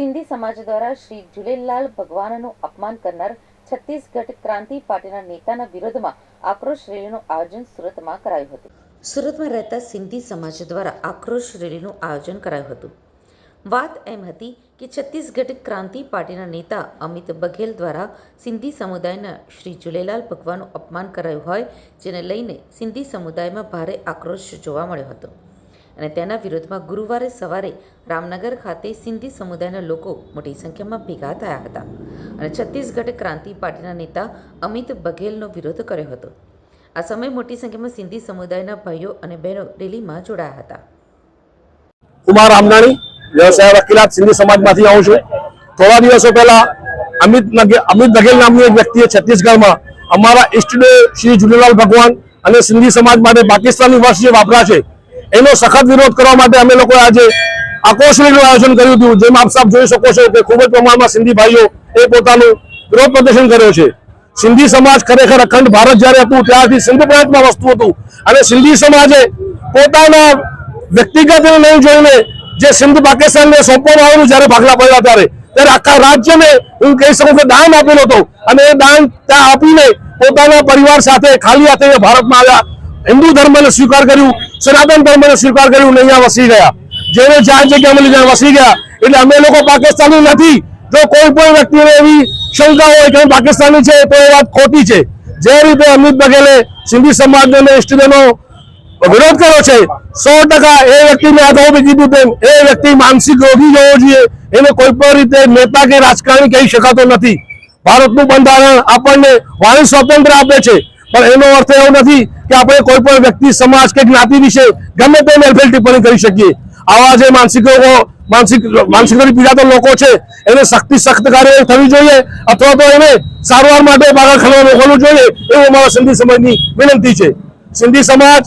સિંધી સમાજ દ્વારા શ્રી ઝુલેલાલ ભગવાનનું અપમાન કરનાર છત્તીસગઢ ક્રાંતિ પાર્ટીના નેતાના વિરોધમાં આક્રોશ રેલીનું આયોજન સુરતમાં કરાયું હતું. સુરતમાં રહેતા સિંધી સમાજ દ્વારા આક્રોશ રેલીનું આયોજન કરાયું હતું. વાત એમ હતી કે છત્તીસગઢ ક્રાંતિ પાર્ટીના નેતા અમિત બઘેલ દ્વારા સિંધી સમુદાયના શ્રી ઝુલેલાલ ભગવાનનું અપમાન કરાયું હોય, જેને લઈને સિંધી સમુદાયમાં ભારે આક્રોશ જોવા મળ્યો હતો. અને તેના વિરોધમાં ગુરુવારે સવારે રામનગર ખાતે સિંધી સમુદાયના લોકો મોટી સંખ્યામાં ભેગા થયા હતા અને છત્તીસગઢ ક્રાંતિ પાર્ટીના નેતા અમિત બઘેલનો વિરોધ કર્યો હતો. આ સમયે મોટી સંખ્યામાં સિંધી સમુદાયના ભાઈઓ અને બહેનો રેલીમાં જોડાયા હતા. કુમાર રામનાણી વ્યવસાય વકીલાત સિંધી સમાજમાંથી આવું છું. થોડા દિવસો પહેલા અમિત અમિત બઘેલ નામની એક વ્યક્તિએ છત્તીસગઢમાં અમારા ઈષ્ટદેવ શ્રી ઝૂલેલાલ ભગવાન અને સિંધી સમાજ માટે પાકિસ્તાની વર્ષ જે વાપરા છે એનો સખત વિરોધ કરવા માટે અમે લોકો આજે આક્રોશ રેલીનું આયોજન કર્યું હતું, જેમ આપ સાહેબ જોઈ શકો છો કે ખૂબ જ પ્રમાણમાં સિંધી ભાઈઓ એ પોતાનું વિરોધ પ્રદર્શન કર્યો છે. સિંધી સમાજ ખરેખર અખંડ ભારત જ્યારે હતું, ત્યારથી સિંધ પ્રાંતમાં વસ્તુ હતું. અને સિંધી સમાજે પોતાના વ્યક્તિગત નહીં જોઈને જે સિંધ પાકિસ્તાનને સોંપવામાં આવેલું જ્યારે ભાગલા પડ્યા ત્યારે ત્યારે આખા રાજ્યને હું કહી શકું કે દાન આપેલો હતો. અને એ દાન ત્યાં આપીને પોતાના પરિવાર સાથે ખાલી હાથે ભારતમાં આવ્યા. હિન્દુ ધર્મને સ્વીકાર કર્યું. સનાતન ધર્મને સ્વીકાર કર્યું ને અહીંયા વસી ગયા. જેને જ્યાં જગ્યા મળી ત્યાં વસી ગયા. એટલે અમે લોકો પાકિસ્તાની નથી. જો કોઈ પણ વ્યક્તિને એવી શંકા હોય કે પાકિસ્તાની છે, તો એ વાત ખોટી છે. જે રીતે અમિત બઘેલે સિંધી સમાજ અને ઇષ્ટદેવનો વિરોધ કર્યો છે, સો ટકા એ વ્યક્તિને આ બી કીધું તેમ એ વ્યક્તિ માનસિક રોગી જવો જોઈએ. એને કોઈ પણ રીતે નેતા કે રાજકારણી કહી શકાતો નથી. ભારતનું બંધારણ આપણને વાણી સ્વતંત્ર આપે છે. પણ એનો અર્થ એવો નથી કે આપણે કોઈ પણ વ્યક્તિ, સમાજ કે જ્ઞાતિ વિશે ગમે તે મેલફેલ ટિપ્પણી કરી શકીએ. આવા જે માનસિક રોગો માનસિક માનસિક રોગથી પીડાતા લોકો છે, એને સખ્તી સખ્ત કાર્યવાહી થવી જોઈએ અથવા તો એને સારવાર માટે પાગલખાનામાં મોકલવું જોઈએ, એવું અમારા સિંધી સમાજની વિનંતી છે. સિંધી સમાજ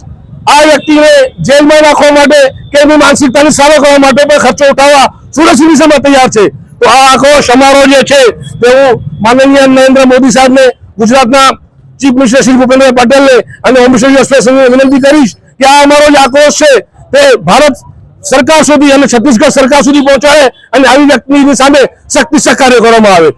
આ વ્યક્તિને જેલમાં નાખવા માટે કે એની માનસિકતાને સારો કરવા માટે પણ ખર્ચો ઉઠાવવા સુરત સિંધી સમાજ તૈયાર છે. તો આ આખો સમારોહ જે છે તે હું માનનીય નરેન્દ્ર મોદી સાહેબને ગુજરાતના ચીફ મિનિસ્ટર શ્રી ભૂપેન્દ્ર પટેલને અને હોમ મિનિસ્ટર વિનંતી કરીશ કે આ અમારો જે આક્રોશ છે તે ભારત સરકાર સુધી અને છત્તીસગઢ સરકાર સુધી પહોંચાડે અને આવી વ્યક્તિની સામે સખ્તી સહકાર્ય કાર્ય કરવામાં આવે.